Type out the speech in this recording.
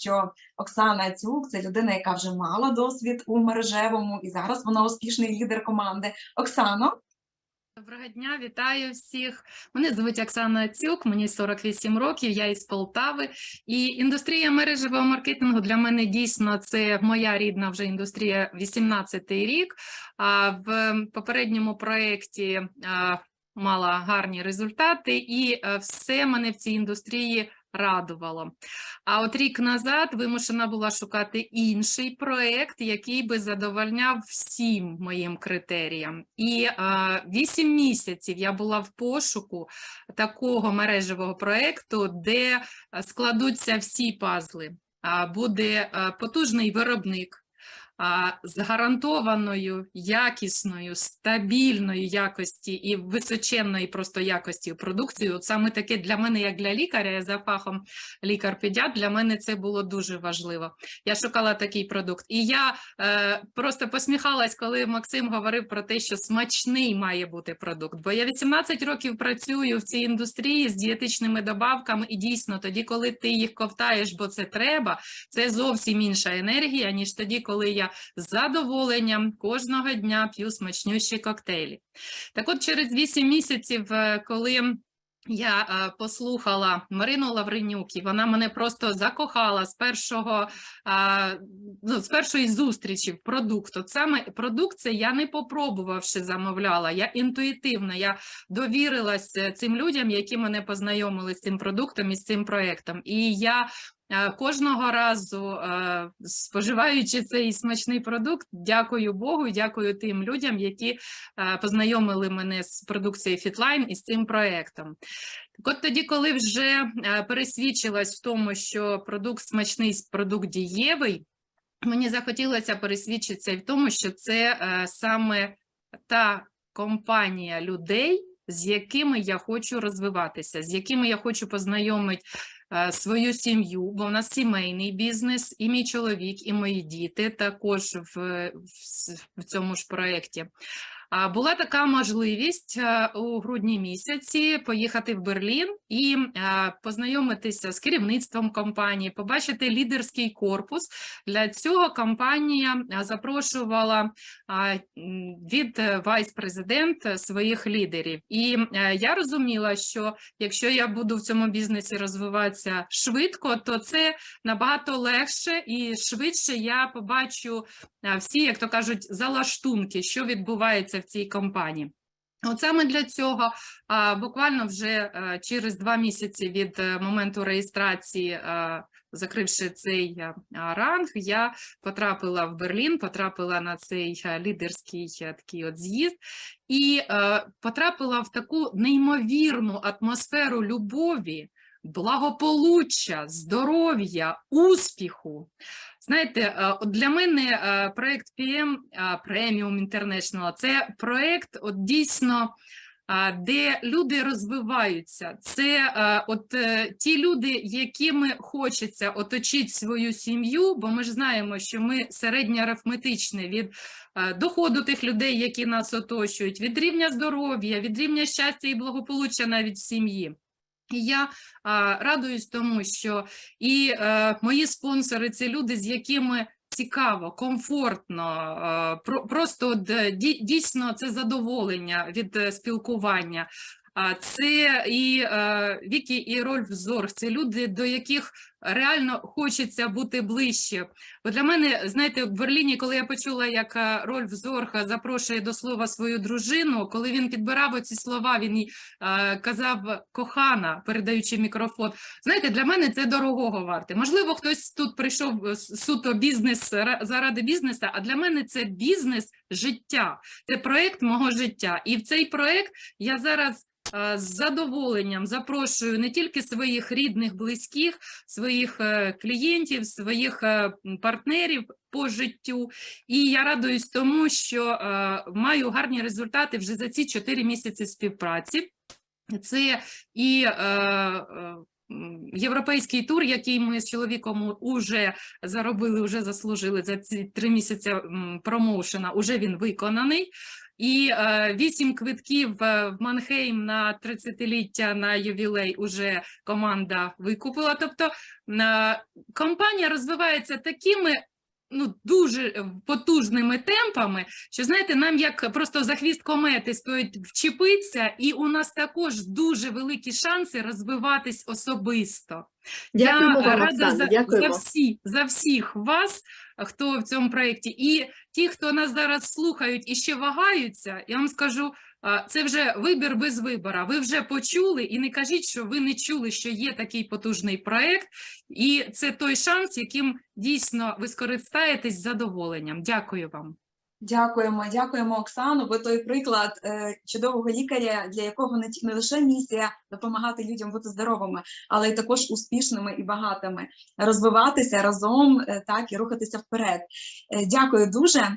що Оксана Цюк це людина, яка вже мала досвід у мережевому, і зараз вона успішний лідер команди. Оксано, Доброго дня, вітаю всіх. Мене звуть Оксана Цюк, мені 48 років, я із Полтави. І індустрія мережевого маркетингу для мене дійсно це моя рідна вже індустрія 18-й рік. А в попередньому проєкті мала гарні результати, і все мене в цій індустрії радувало. А от рік назад вимушена була шукати інший проект, який би задовольняв всім моїм критеріям. І а, 8 місяців я була в пошуку такого мережевого проекту, де складуться всі пазли. Буде а, потужний виробник. А, З гарантованою якісною, стабільною якості і височенної просто якості продукції. От саме таке для мене, як для лікаря, я за фахом лікар-педіатр, для мене це було дуже важливо. Я шукала такий продукт. І я е, просто посміхалась, коли Максим говорив про те, що смачний має бути продукт. Бо я 18 років працюю в цій індустрії з дієтичними добавками, і дійсно, тоді, коли ти їх ковтаєш, бо це треба, це зовсім інша енергія, ніж тоді, коли я з задоволенням кожного дня п'ю смачнющі коктейлі. Так от через 8 місяців, е, коли я е, послухала Марину Лавренюк, і вона мене просто закохала з першого ну, з першої зустрічі в продукт. От саме продукт я не попробувавши замовляла. Я інтуїтивно я довірилась е, цим людям, які мене познайомили з цим продуктом і з цим проектом. І я кожного разу, е, споживаючи цей смачний продукт, дякую Богу, дякую тим людям, які е, познайомили мене з продукцією Fitline і з цим проектом. От тоді, коли вже е, пересвідчилась в тому, що продукт смачний, продукт дієвий, мені захотілося пересвідчитися в тому, що це е, саме та компанія людей, з якими я хочу розвиватися, з якими я хочу познайомити е, свою сім'ю, бо в нас сімейний бізнес, і мій чоловік, і мої діти також в, в, в цьому ж проєкті. Була така можливість е, у грудні місяці поїхати в Берлін і е, познайомитися з керівництвом компанії, побачити лідерський корпус. Для цього компанія е, запрошувала від вайс-президента своїх лідерів. І я розуміла, що якщо я буду в цьому бізнесі розвиватися швидко, то це набагато легше і швидше я побачу всі, як то кажуть, залаштунки, що відбувається в цій компанії. От саме для цього буквально вже через два місяці від е, моменту реєстрації, закривши цей ранг, я потрапила в Берлін, потрапила на цей лідерський такий от з'їзд і е, потрапила в таку неймовірну атмосферу любові, благополуччя, здоров'я, успіху. Знаєте, е, для мене е, проект PM е, Premium International – це проект от дійсно, де люди розвиваються. Це от ті люди, якими хочеться оточити свою сім'ю, бо ми ж знаємо, що ми середньоарифметичне від доходу тих людей, які нас оточують, від рівня здоров'я, від рівня щастя і благополуччя навіть в сім'ї. І я а, радуюсь тому, що і а, мої спонсори це люди, з якими цікаво, комфортно, а, про, просто е, дійсно це задоволення від е, спілкування. Це і е, Вікі, і Рольф Зорг, це люди, до яких реально хочеться бути ближче. Бо для мене, знаєте, в Берліні, коли я почула, як е, Рольф Зорг запрошує до слова свою дружину, коли він підбирав оці слова, він їй е, казав кохана, передаючи мікрофон. Знаєте, для мене це дорогого варте. Можливо, хтось тут прийшов суто бізнес заради бізнесу, а для мене це бізнес життя, це проект мого життя. І в цей проект я зараз. Е, З задоволенням запрошую не тільки своїх рідних, близьких, своїх е, клієнтів, своїх е, партнерів по життю. І я радуюсь тому, що маю гарні результати вже за ці 4 місяці співпраці. Це і європейський тур, який ми з чоловіком уже заробили, вже заслужили за ці три місяці промоушена, уже він виконаний. І е, вісім квитків е, в Манхейм на 30-ліття на ювілей уже команда викупила. Тобто е, компанія розвивається такими ну, дуже е, потужними темпами, що знаєте, нам як просто за хвіст комети стоїть вчепитися, і у нас також дуже великі шанси розвиватись особисто. Дякуємо Я вам, рада Оксана. за, за, всі, за всіх вас, хто в цьому проєкті. І ті, хто нас зараз слухають і ще вагаються, я вам скажу, це вже вибір без вибора. Ви вже почули і не кажіть, що ви не чули, що є такий потужний проєкт, і це той шанс, яким дійсно ви скористаєтесь з задоволенням. Дякую вам. Дякуємо, дякуємо, Оксану. Ви той приклад е, чудового лікаря, для якого не, не лише місія допомагати людям бути здоровими, але й також успішними і багатими, розвиватися разом, е, так і рухатися вперед. Е, дякую дуже.